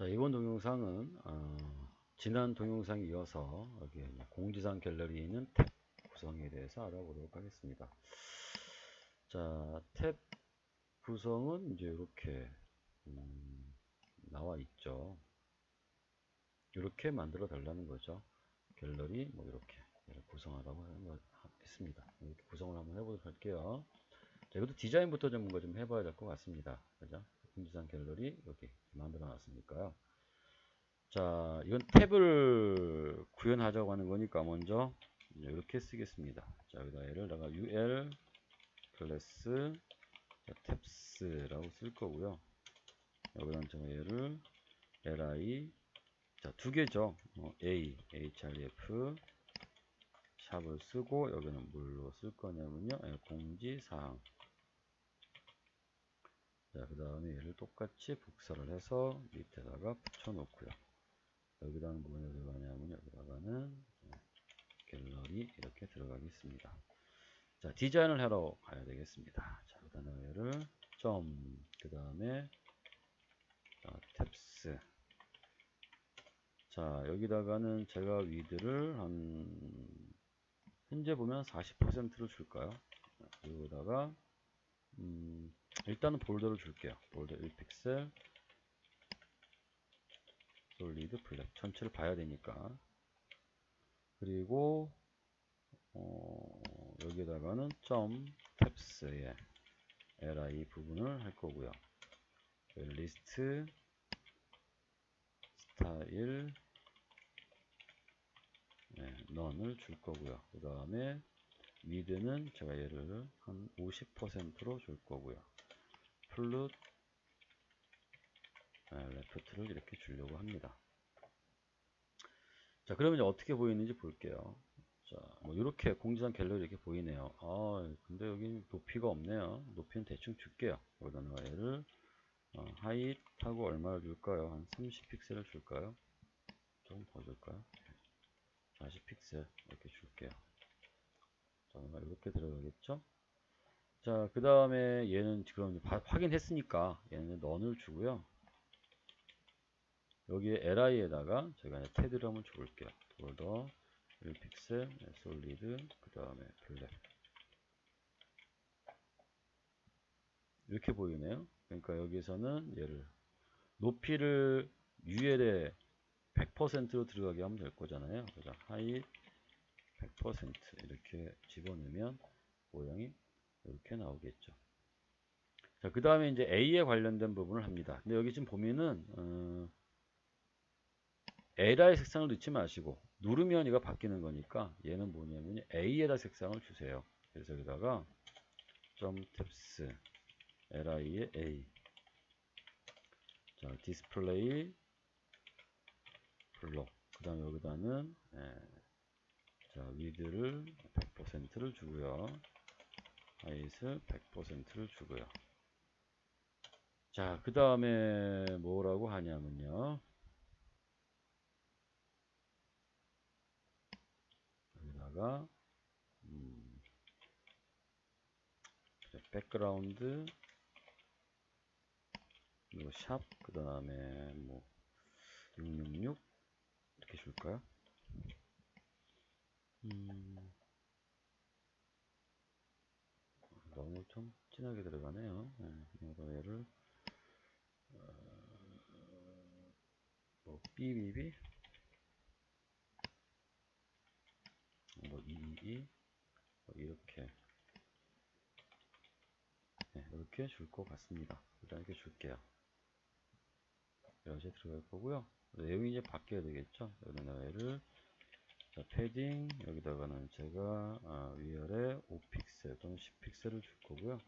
자, 이번 동영상은 어, 지난 동영상에 이어서 여기 공지사항 갤러리에 있는 탭 구성에 대해서 알아보도록 하겠습니다. 자, 탭 구성은 이제 이렇게 음, 나와 있죠. 이렇게 만들어 달라는 거죠. 갤러리 뭐 이렇게 구성하라고 했습니다. 이렇게 구성을 한번 해보도록 할게요. 자, 이것도 디자인부터 좀 뭔가 좀 해봐야 될 것 같습니다. 그죠? 공지사항 갤러리 여기 만들어 놨으니까요. 자, 이건 탭을 구현하자고 하는 거니까 먼저 이렇게 쓰겠습니다. 자, 여기다 얘를 내가 ul 클래스 탭스라고 쓸 거고요. 여기다 제가 얘를 li 자, 두 개죠. 어, a href 샵을 쓰고 여기는 뭘로 쓸 거냐면요. 예, 공지 사항 자, 그 다음에 얘를 똑같이 복사를 해서 밑에다가 붙여 놓고요. 여기다는 뭐에 들어가냐면 여기다가는 갤러리 이렇게 들어가겠습니다. 자, 디자인을 하러 가야 되겠습니다. 자, 그 다음에 얘를 점, 그 다음에 탭스. 자, 여기다가는 제가 위드를 한, 현재 보면 40%를 줄까요? 여기다가, 음, 일단은 볼더를 줄게요. 볼더 1픽셀, 솔리드 블랙. 전체를 봐야 되니까. 그리고, 어, 여기다가는 점 탭스에 li 부분을 할 거고요. 리스트 스타일 네, 넌을 줄 거고요. 그 다음에 위드는 제가 얘를 한 50%로 줄 거고요. 플룻 네, 레프트를 이렇게 주려고 합니다. 자, 그러면 이제 어떻게 보이는지 볼게요. 자, 뭐 이렇게 공지사항 갤러리 이렇게 보이네요. 아, 근데 여기 높이가 없네요. 높이는 대충 줄게요. 여기다 내가 얘를 어, 하이트하고 얼마를 줄까요? 한 30픽셀을 줄까요? 조금 더 줄까요? 40픽셀 이렇게 줄게요. 자, 이렇게 들어가겠죠? 자, 그 다음에 얘는 그럼 확인했으니까 얘는 넌을 주고요. 여기에 li에다가 제가 테드를 한번 줘볼게요. 볼더 1픽셀, 솔리드, 그 다음에 블랙. 이렇게 보이네요. 그러니까 여기서는 얘를 높이를 UL에 100%로 들어가게 하면 될 거잖아요. 그래서 하이 100% 이렇게 집어넣으면 모양이 이렇게 나오겠죠. 자, 그 다음에 이제 A에 관련된 부분을 합니다. 근데 여기 지금 보면은 어, LI 색상을 넣지 마시고 누르면 이가 바뀌는 거니까 얘는 뭐냐면 A에다 색상을 주세요. 그래서 여기다가 점 탭스 li의 A 자 디스플레이 블록 그 다음 여기다는 예, 자 위드를 100%를 주고요 하이트 100%를 주고요 자 그 다음에 뭐라고 하냐면요 여기다가 음, 백그라운드 그리고 샵, 그 다음에 뭐, 666 이렇게 줄까요? 음, 좀 진하게 들어가네요. 네, 얘를, 어, 뭐, BBB, 뭐, 222, 뭐 이렇게, 네, 이렇게 줄 것 같습니다. 일단 이렇게 줄게요. 여기에 들어갈 거고요. 내용이 이제 바뀌어야 되겠죠. 여기다 얘를 자, 패딩 여기다가는 제가 아, 위아래 5픽셀 또는 10픽셀을 줄 거고요.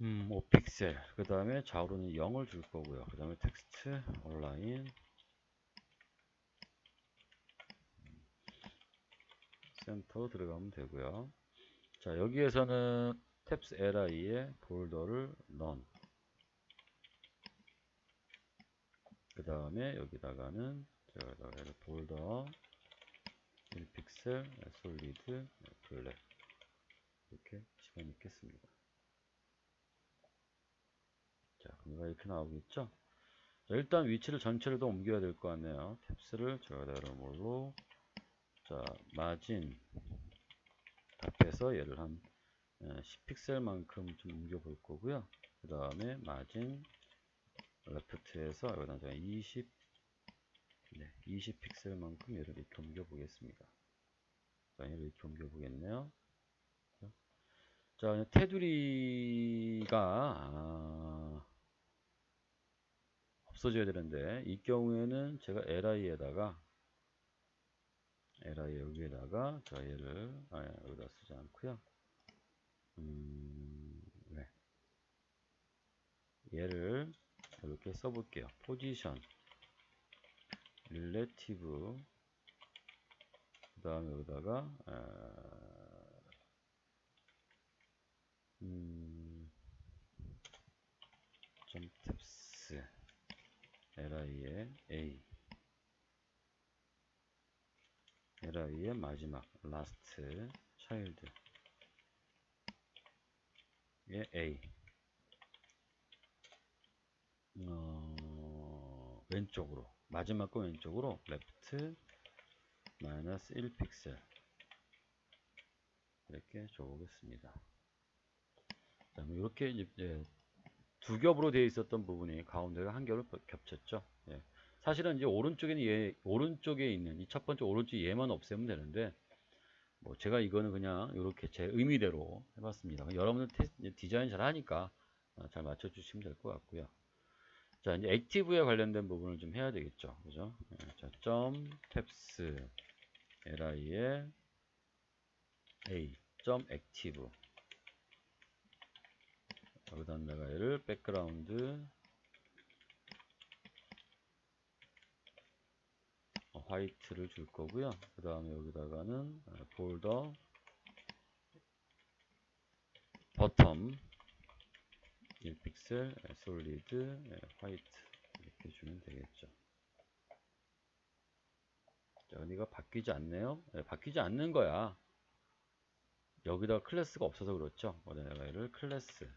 음, 5픽셀. 그 다음에 좌우로는 0을 줄 거고요. 그 다음에 텍스트 온라인 센터로 들어가면 되고요. 자, 여기에서는 탭스 li에 볼더를 none 그 다음에 여기다가는 제가 볼더 1픽셀 솔리드 블랙 이렇게 집어넣겠습니다. 자, 얘가 이렇게 나오겠죠? 자, 일단 위치를 전체를 더 옮겨야 될 것 같네요. 탭스를 제가 여러모로 자 마진 답해서 얘를 한 10픽셀만큼 좀 옮겨 볼 거고요. 그 다음에 마진 레프트에서 여기다 제가 20 네, 20픽셀만큼 얘를 이렇게 옮겨 보겠습니다. 자, 얘를 이렇게 옮겨 보겠네요. 자, 테두리가 아, 없어져야 되는데 이 경우에는 제가 li에다가 li 여기에다가 자 얘를 아, 여기다 쓰지 않고요. 음, 네. 얘를 이렇게 써볼게요. 포지션 relative. 그 다음에 여기다가 아, 음, 점 탭스. Li의 a. Li의 마지막 last child. 의 a. 어, 왼쪽으로 마지막 거 왼쪽으로 left 마이너스 1픽셀 이렇게 줘보겠습니다. 자, 이렇게 이제 예, 두 겹으로 되어 있었던 부분이 가운데가 한 겹을 겹쳤죠. 예. 사실은 이제 오른쪽에는 얘, 오른쪽에 있는 이 첫 번째 오른쪽 얘만 없애면 되는데 뭐 제가 이거는 그냥 이렇게 제 의미대로 해봤습니다. 여러분들 테, 디자인 잘 하니까 어, 잘 맞춰주시면 될 것 같고요. 자 이제 액티브에 관련된 부분을 좀 해야 되겠죠, 그죠? 예, 자, 점 탭스 li의 a 점 액티브 여기다 내가 얘를 백그라운드 어, 화이트를 줄 거고요. 그 다음에 여기다가는 어, 볼더 버텀 1픽셀 솔리드 화이트 이렇게 주면 되겠죠. 자, 이거 바뀌지 않네요. 네, 바뀌지 않는 거야. 여기다 클래스가 없어서 그렇죠. 어, 내가 얘를 클래스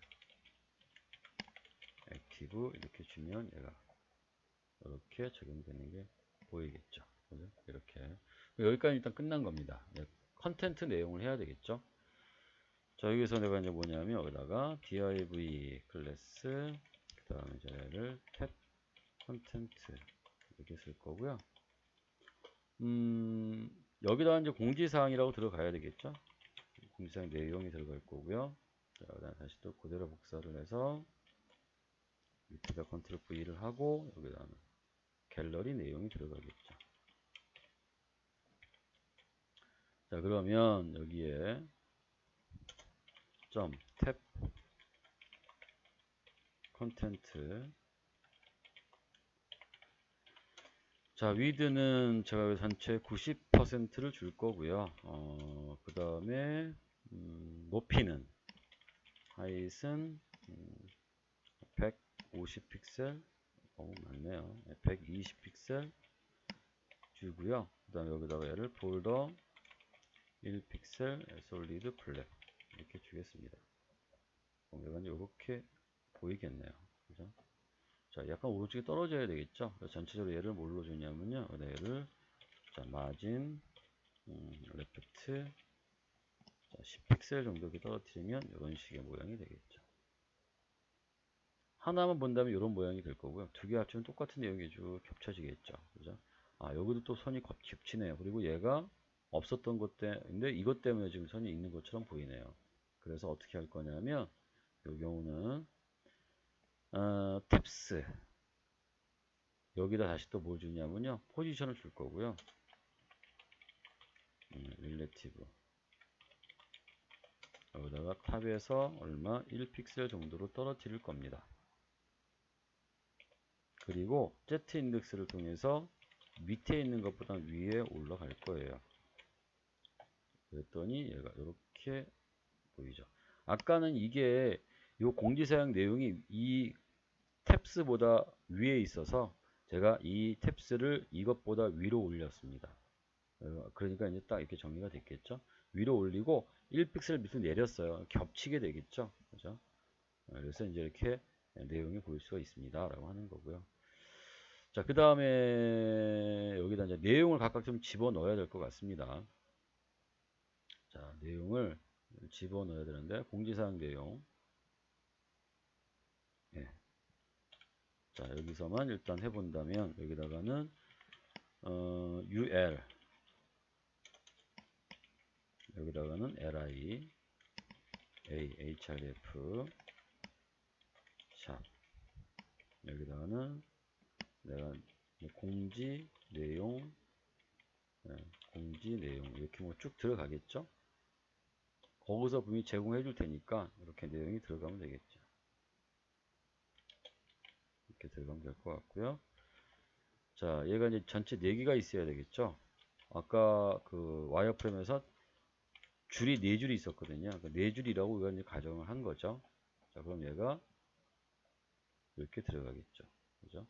액티브 이렇게 주면 얘가 이렇게 적용되는 게 보이겠죠. 그죠? 이렇게 여기까지 일단 끝난 겁니다. 컨텐트 내용을 해야 되겠죠. 자 여기서 내가 이제 뭐냐면 여기다가 div 클래스 그 다음에 이제 얘를 탭 컨텐트 이렇게 쓸 거고요. 음 여기다 이제 공지사항이라고 들어가야 되겠죠. 공지사항 내용이 들어갈 거고요. 자, 그다음 다시 또 그대로 복사를 해서 밑에다 컨트롤 V를 하고 여기다는 갤러리 내용이 들어가겠죠. 자 그러면 여기에 점 탭 컨텐트 자 위드는 제가 전체 90%를 줄 거고요. 어, 그 다음에 음, 높이는 하이슨 음, 150 픽셀. 어 맞네요. 120 픽셀 주고요. 그 다음에 여기다가 얘를 폴더 1 픽셀 솔리드 블랙 이렇게 주겠습니다 얘가 이렇게 보이겠네요 그죠 자 약간 오른쪽에 떨어져야 되겠죠 전체적으로 얘를 뭘로 주냐면요 얘를 자 마진 음, 레프트 자, 10픽셀 정도 이렇게 떨어뜨리면 이런 식의 모양이 되겠죠 하나만 본다면 이런 모양이 될 거고요. 두 개 합치면 똑같은 내용이 쭉 겹쳐지겠죠. 그죠? 아, 여기도 또 선이 겹치네요. 그리고 얘가 없었던 것 때문에, 이것 때문에 지금 선이 있는 것처럼 보이네요. 그래서 어떻게 할 거냐면, 이 경우는, 어, 탭스. 여기다 다시 또 뭘 주냐면요. 포지션을 줄 거고요. 음, 릴레티브. 여기다가 탑에서 얼마 1픽셀 정도로 떨어뜨릴 겁니다. 그리고 Z 인덱스를 통해서 밑에 있는 것보다 위에 올라갈 거예요. 그랬더니 얘가 이렇게 보이죠. 아까는 이게 이 공지사양 내용이 이 탭스보다 위에 있어서 제가 이 탭스를 이것보다 위로 올렸습니다. 어, 그러니까 이제 딱 이렇게 정리가 됐겠죠. 위로 올리고 1픽셀 밑으로 내렸어요. 겹치게 되겠죠. 그죠? 어, 그래서 이제 이렇게 내용이 보일 수가 있습니다. 라고 하는 거고요. 자, 그 다음에 여기다 이제 내용을 각각 좀 집어 넣어야 될 것 같습니다. 자, 내용을 집어 넣어야 되는데, 공지사항 내용. 예. 자, 여기서만 일단 해본다면, 여기다가는, 어, UL. 여기다가는 LI, A, HRF, 샵. 여기다가는 내가 공지 내용, 네, 공지 내용 이렇게 뭐 쭉 들어가겠죠. 거기서 분명히 제공해 줄 테니까 이렇게 내용이 들어가면 되겠죠. 이렇게 들어가면 될 것 같고요. 자, 얘가 이제 전체 4개가 있어야 되겠죠. 아까 그 와이어프레임에서 줄이 4줄이 있었거든요. 그 4줄이라고 우리가 이제 가정을 한 거죠. 자, 그럼 얘가 이렇게 들어가겠죠. 그죠?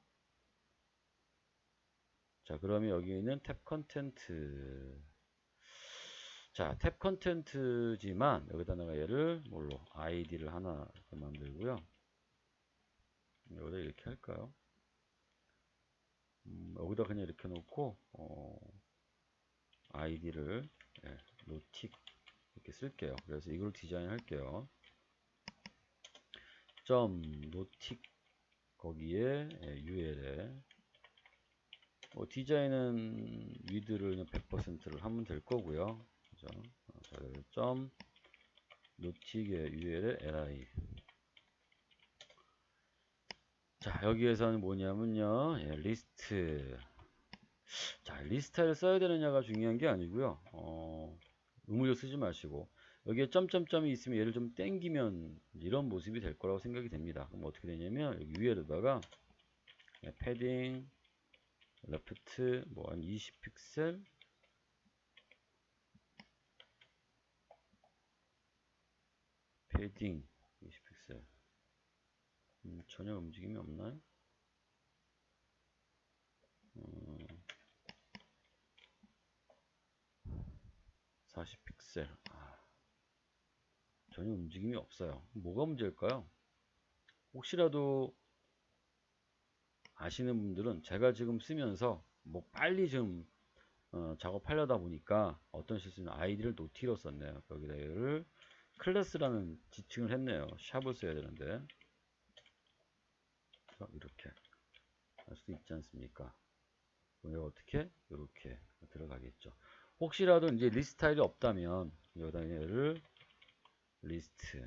자, 그러면 여기 있는 탭 컨텐트. 자, 탭 컨텐트지만 여기다 내가 얘를 뭘로 아이디를 하나 만들고요. 여기다 이렇게 할까요? 음, 여기다 그냥 이렇게 놓고 어, 아이디를 예, 노틱 이렇게 쓸게요. 그래서 이걸 디자인 할게요. 점 노틱 거기에 예, UL에 뭐 디자인은 위드를 100%를 하면 될 거고요. 그죠? 어, 자, 점 노틱의 UL에 li. 자 여기에서는 뭐냐면요. 예, 리스트 자 리스트를 써야 되느냐가 중요한 게 아니고요. 어, 의무를 쓰지 마시고. 여기에 점점점이 있으면 얘를 좀 땡기면 이런 모습이 될 거라고 생각이 됩니다. 그럼 어떻게 되냐면 여기 위에다가 예, 패딩 레프트 뭐 한 20픽셀 패딩 20픽셀 음, 전혀 움직임이 없나요? 음, 40픽셀 아, 전혀 움직임이 없어요 뭐가 문제일까요? 혹시라도 아시는 분들은 제가 지금 쓰면서 뭐 빨리 좀 어, 작업하려다 보니까 어떤 실수는 아이디를 노티로 썼네요 여기다 얘를 클래스라는 지칭을 했네요. 샵을 써야 되는데. 이렇게 할 수도 있지 않습니까? 여기가 어떻게? 이렇게 들어가겠죠. 혹시라도 이제 리스트 타일이 없다면 여기다 얘를 리스트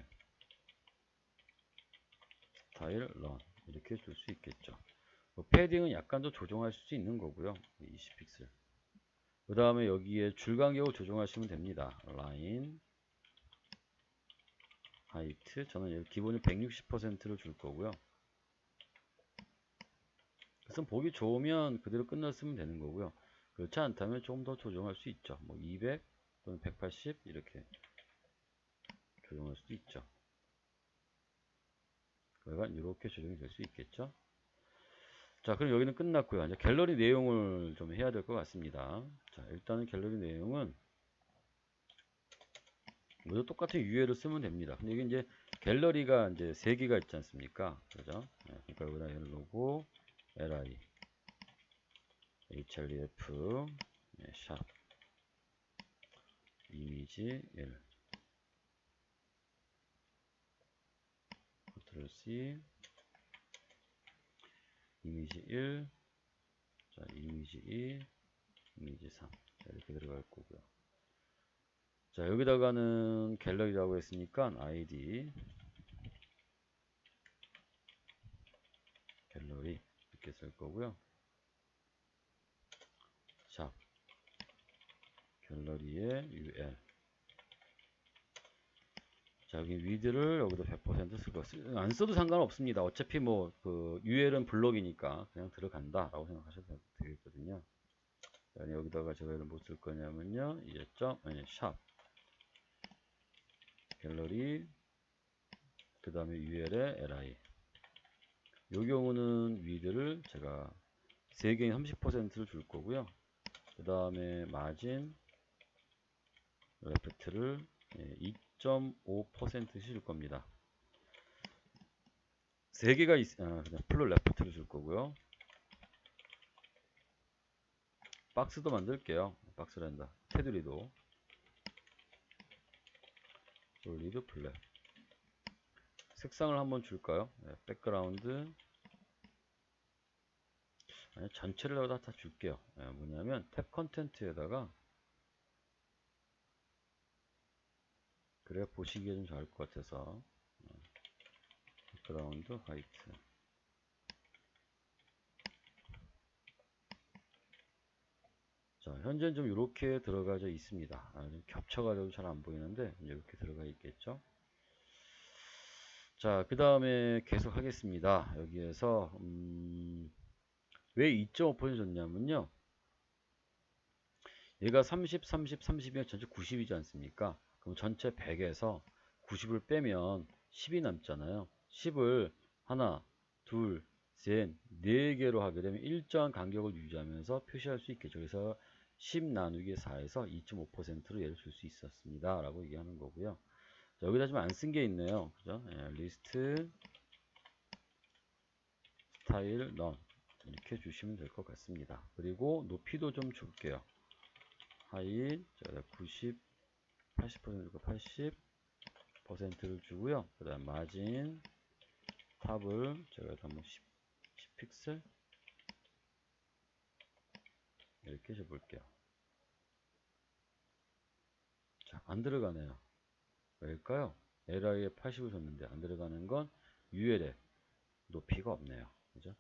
스타일 런 이렇게 줄 수 있겠죠. 뭐 패딩은 약간 더 조정할 수 있는 거고요. 20픽셀. 그 다음에 여기에 줄 간격을 조정하시면 됩니다. 라인 하이트. 저는 기본이 160%를 줄 거고요. 그래서 보기 좋으면 그대로 끝났으면 되는 거고요. 그렇지 않다면 조금 더 조정할 수 있죠. 뭐 200 또는 180 이렇게 조정할 수도 있죠. 약간 이렇게 조정이 될 수 있겠죠. 자 그럼 여기는 끝났고요. 이제 갤러리 내용을 좀 해야 될 것 같습니다. 자 일단은 갤러리 내용은 모두 똑같은 URL을 쓰면 됩니다. 근데 이게 이제 갤러리가 이제 세 개가 있지 않습니까? 그죠? 네, 그러니까 여기다 얘를 놓고 li href 네, 샵 이미지 1 컨트롤 C 이미지 1 자, 이미지 2 이미지 3 자, 이렇게 들어갈 거고요 자 여기다가는 갤러리라고 했으니까 id 갤러리 이렇게 쓸 거고요 샵 갤러리의 ul 자 여기 위드를 여기도 100%쓸 거. 안 써도 상관없습니다. 어차피 뭐 그 UL은 블록이니까 그냥 들어간다 라고 생각하셔도 되겠거든요. 자, 여기다가 제가 이걸 뭐쓸 거냐면요. 이제 점, 아니, 샵 갤러리 그 다음에 UL의 li 요 경우는 위드를 제가 3개에 30%를 줄 거고요. 그 다음에 마진 레프트를 2.5%실 겁니다. 세 개가 있, 아, 그냥 플로 레프트를 줄 거고요. 박스도 만들게요. 박스를 한다. 테두리도. 솔리드 플랫. 색상을 한번 줄까요? 네, 백그라운드. 아니, 전체를 다, 다 줄게요. 네, 뭐냐면 탭 컨텐트에다가 그래 보시기에 좀 좋을 것 같아서 백그라운드 화이트 자 현재는 좀 이렇게 들어가져 있습니다. 아, 좀 겹쳐가지고 잘 안 보이는데 이제 이렇게 들어가 있겠죠? 자 그 다음에 계속 하겠습니다. 여기에서 음, 왜 2.5% 줬냐면요. 얘가 30 30 30이면 전체 90이지 않습니까? 그럼 전체 100에서 90을 빼면 10이 남잖아요. 10을 하나, 둘, 셋, 네 개로 하게 되면 일정한 간격을 유지하면서 표시할 수 있겠죠. 그래서 10 나누기 4에서 2.5%로 얘를 줄 수 있었습니다. 라고 얘기하는 거고요. 자, 여기다 좀 안 쓴 게 있네요. 그죠? 예, 리스트 스타일 넌 이렇게 주시면 될 것 같습니다. 그리고 높이도 좀 줄게요. 하이 90 80%고 80%를 주고요. 그 다음 마진 탑을 제가 한번 10, 10픽셀 이렇게 줘볼게요. 자, 안 들어가네요. 왜일까요? LI에 80을 줬는데 안 들어가는 건 UL의 높이가 없네요. 그죠?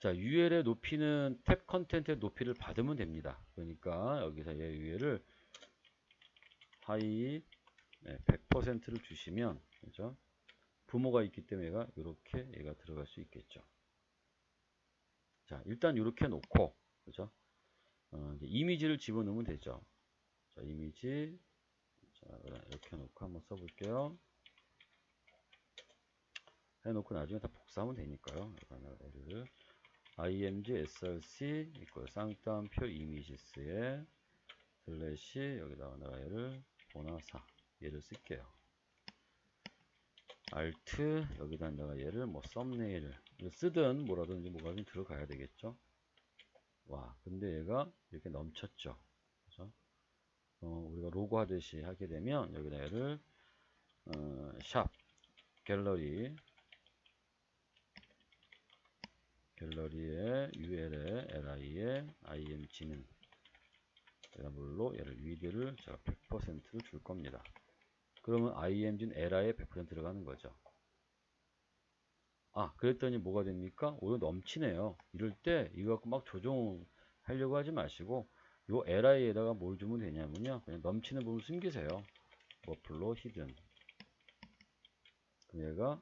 자, UL의 높이는 탭 컨텐트의 높이를 받으면 됩니다. 그러니까 여기서 얘 UL을 하이 네, 100%를 주시면 그죠? 부모가 있기 때문에 얘가 이렇게 얘가 들어갈 수 있겠죠. 자, 일단 이렇게 놓고 그죠? 어, 이미지를 집어넣으면 되죠. 자, 이미지 자, 이렇게 놓고 한번 써볼게요. 해놓고 나중에 다 복사하면 되니까요. 얘를 img src 이거 쌍따옴표 이미지스에 슬래시 여기다가 내가 얘를 보나사 얘를 쓸게요. Alt 여기다 내가 얘를 뭐 썸네일 쓰든 뭐라든지 뭐가 좀 들어가야 되겠죠. 와 근데 얘가 이렇게 넘쳤죠. 그래서 어, 우리가 로고 하듯이 하게 되면 여기다 얘를 어, 샵 갤러리 갤러리에 UL에 LI에 IMG는 물로 얘를 위드를 제가 100%를 줄 겁니다. 그러면 IMG는 LI에 100% 들어가는 거죠. 아 그랬더니 뭐가 됩니까? 오히려 넘치네요. 이럴 때 이거 갖고 막 조정하려고 하지 마시고 요 LI에다가 뭘 주면 되냐면요. 그냥 넘치는 부분 숨기세요. 머플로 히든 얘가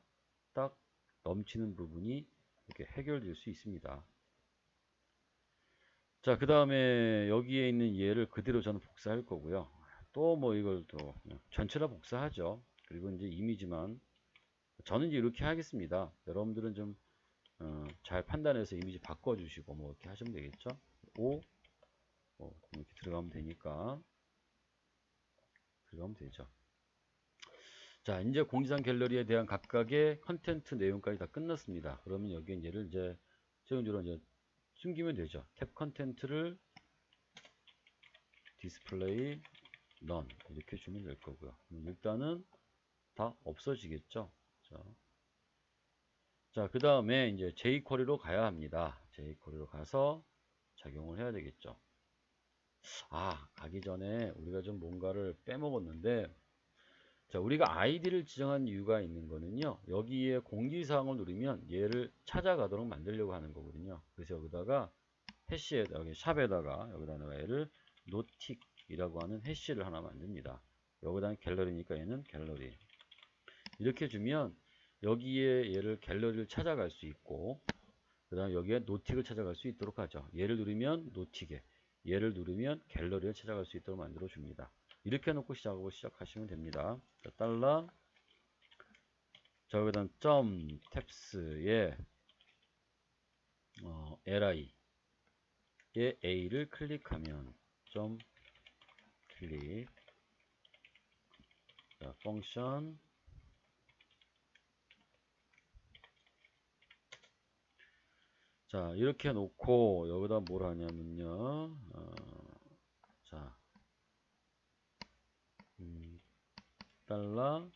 딱 넘치는 부분이 이렇게 해결될 수 있습니다. 자, 그 다음에 여기에 있는 얘를 그대로 저는 복사할 거고요. 또 뭐 이걸 또 전체라 복사하죠. 그리고 이제 이미지만 저는 이렇게 하겠습니다. 여러분들은 좀잘 어, 판단해서 이미지 바꿔주시고 뭐 이렇게 하시면 되겠죠. 5뭐 이렇게 들어가면 되니까 들어가면 되죠. 자, 이제 공지상 갤러리에 대한 각각의 컨텐트 내용까지 다 끝났습니다. 그러면 여기에 얘를 이제 최근적으로 이제 숨기면 되죠. 탭 컨텐트를 디스플레이 넌 이렇게 주면 될 거고요. 일단은 다 없어지겠죠. 자, 자, 그 다음에 이제 jQuery로 가야 합니다. jQuery로 가서 작용을 해야 되겠죠. 아, 가기 전에 우리가 좀 뭔가를 빼먹었는데 자, 우리가 아이디를 지정한 이유가 있는 거는요. 여기에 공지사항을 누르면 얘를 찾아가도록 만들려고 하는 거거든요. 그래서 여기다가 해시에 여기 샵에다가 여기다가 얘를 노틱이라고 하는 해시를 하나 만듭니다. 여기다 는 갤러리니까 얘는 갤러리. 이렇게 주면 여기에 얘를 갤러리를 찾아갈 수 있고 그 다음 여기에 노틱을 찾아갈 수 있도록 하죠. 얘를 누르면 노틱에 얘를 누르면 갤러리를 찾아갈 수 있도록 만들어 줍니다. 이렇게 놓고 시작하고 시작하시면 됩니다. 자, 달러 자 여기다 점 탭스에 어, li에 a를 클릭하면 점 클릭 자, 펑션 자, 이렇게 놓고 여기다 뭘 하냐면요. 어, 자, 음, 달러.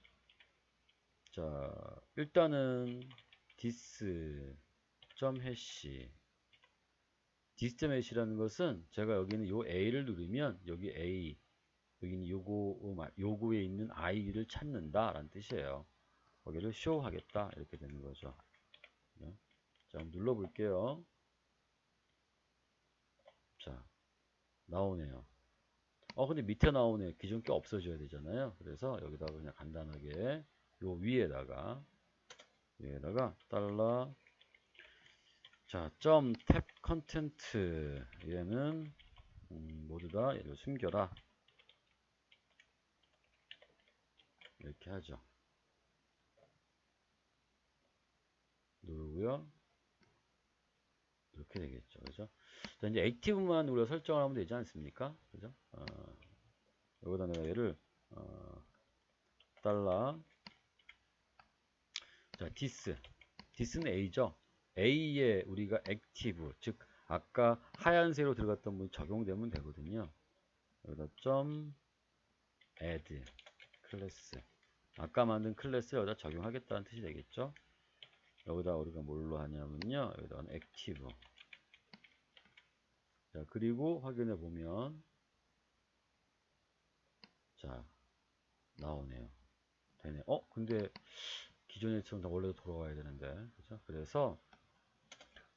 자, 일단은 디스 점 해시 디스 점 해시라는 것은 제가 여기는 요 A를 누르면 여기 A 여기는 요구 요구에 있는 아이를 찾는다 라는 뜻이에요 거기를 쇼 하겠다 이렇게 되는 거죠 네. 자 한번 눌러 볼게요. 자 나오네요. 어 근데 밑에 나오네. 기존 게 없어져야 되잖아요. 그래서 여기다가 그냥 간단하게 요 위에다가 위에다가 달러. 자, 점 탭 컨텐트. 얘는 음, 모두 다 얘를 숨겨라. 이렇게 하죠. 누르고요. 이렇게 되겠죠. 그죠? 자, 이제 액티브만 우리가 설정을 하면 되지 않습니까? 그죠? 어, 여기다 내가 얘를 어, 달러 자, 디스 디스는 A죠. A에 우리가 액티브 즉 아까 하얀색으로 들어갔던 분이 적용되면 되거든요. 여기다 점 add 클래스 아까 만든 클래스 여기다 적용하겠다는 뜻이 되겠죠. 여기다 우리가 뭘로 하냐면요. 여기다 액티브 자 그리고 확인해 보면 자 나오네요. 되네. 어 근데 기존에처럼 다 원래도 돌아가야 되는데 그죠? 그래서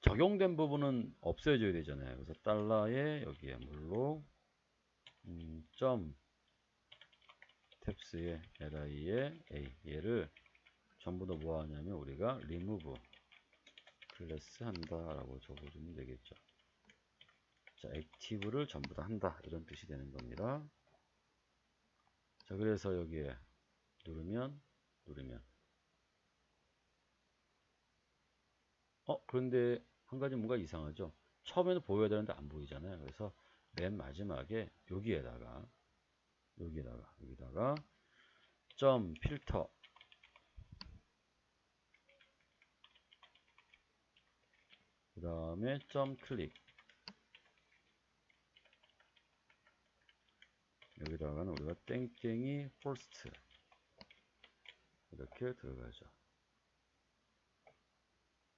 적용된 부분은 없애줘야 되잖아요. 그래서 달러에 여기에 물로 음, 점 탭스에 li에 a 얘를 전부 다 뭐 하냐면 우리가 remove 클래스 한다라고 적어주면 되겠죠. 자, 액티브를 전부 다 한다. 이런 뜻이 되는 겁니다. 자, 그래서 여기에 누르면 누르면. 어 그런데 한 가지 뭔가 이상하죠? 처음에는 보여야 되는데 안 보이잖아요. 그래서 맨 마지막에 여기에다가 여기에다가 여기다가 점 필터. 그 다음에 점 클릭 여기다가는 우리가 땡땡이 포스트 이렇게 들어가죠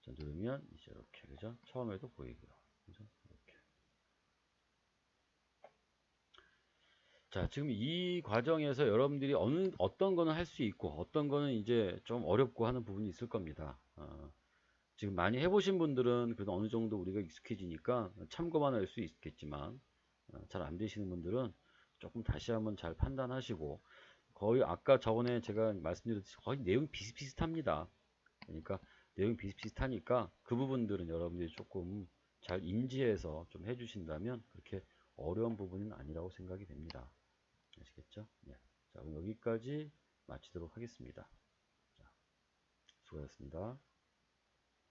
자, 누르면 이제 이렇게 그죠? 처음에도 보이고요. 그죠? 이렇게. 자, 지금 이 과정에서 여러분들이 어느 어떤 거는 할 수 있고 어떤 거는 이제 좀 어렵고 하는 부분이 있을 겁니다. 어, 지금 많이 해보신 분들은 그래도 어느 정도 우리가 익숙해지니까 참고만 할 수 있겠지만 어, 잘안 되시는 분들은 조금 다시 한번 잘 판단하시고 거의 아까 저번에 제가 말씀드렸듯이 거의 내용 비슷비슷합니다. 그러니까 내용이 비슷비슷하니까 그 부분들은 여러분들이 조금 잘 인지해서 좀 해주신다면 그렇게 어려운 부분은 아니라고 생각이 됩니다. 아시겠죠? 네. 자, 그럼 여기까지 마치도록 하겠습니다. 자, 수고하셨습니다.